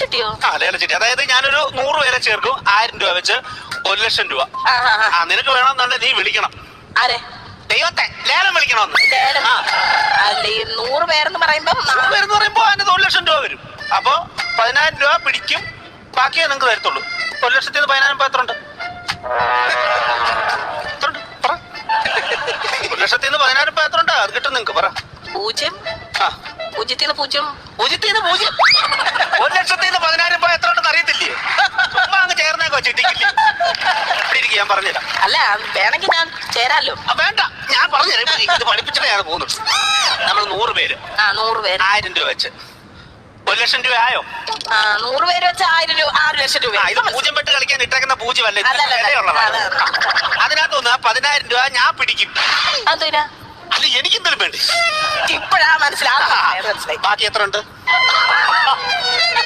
ലേലച്ചിട്ടിയോ ആ ചിട്ടി അതായത് ഞാനൊരു നൂറ് പേരെ ചേർക്കും ആയിരം രൂപ വെച്ച് ഒരു ലക്ഷം രൂപ. ആ, ആ, ആ. ആ നിനക്ക് വേണമെന്നുണ്ടെങ്കിൽ നീ വിളിക്കണം. ആരെ? ദൈവത്തെ ലേലം വിളിക്കണമെന്ന്. ലേലം. ആ. അല്ല ഈ നൂറ് പേരെന്ന് പറയുമ്പം നൂറ് പേരെന്ന് പറയുമ്പോ അതിന് ഒരു ലക്ഷം രൂപ വരും. അപ്പൊ പതിനായിരം രൂപ പിടിക്കും ബാക്കിയേ നിങ്ങൾക്ക് തരത്തുള്ളൂ. ഒരു ലക്ഷത്തിൽ പതിനായിരം രൂപ എത്ര ഉണ്ട്? പറ. ഒരു ലക്ഷത്തിന് പതിനായിരം രൂപ എത്ര ഉണ്ട് അത് കിട്ടും നിങ്ങക്ക് പറ. പൂജ്യം? ആ. പൂജ്യത്തിന്ന് പൂജ്യം? പൂജ്യത്തിന് പൂജ്യം. ഒരു ലക്ഷത്തിന് പറഞ്ഞുതരാം. അല്ല വേണമെങ്കിൽ ഞാൻ ചേരാലോ? വേണ്ട. ഞാൻ പറഞ്ഞുതരാം. ഇത് പഠിപ്പിച്ചിട്ടേ ഞാൻ നമ്മൾ നൂറ് പേര്. ആ നൂറ് പേര്. ആയിരം രൂപ വെച്ച്. ഒരു ലക്ഷം രൂപ ആയോ? നൂറ് പേര് വെച്ച് ആയിരം രൂപ ആറ് ലക്ഷം രൂപ. ഇത് പൂജ്യം പെട്ട് കളിക്കാൻ ഇട്ടേക്കുന്ന പൂജ്യമല്ലേ അതിനകത്ത് ഒന്ന് പതിനായിരം രൂപ ഞാൻ പിടിക്കും. അല്ല അത് എനിക്കെന്തിനും വേണ്ടി? ഇപ്പഴാ മനസ്സിലായി ബാക്കി എത്ര ഉണ്ട്?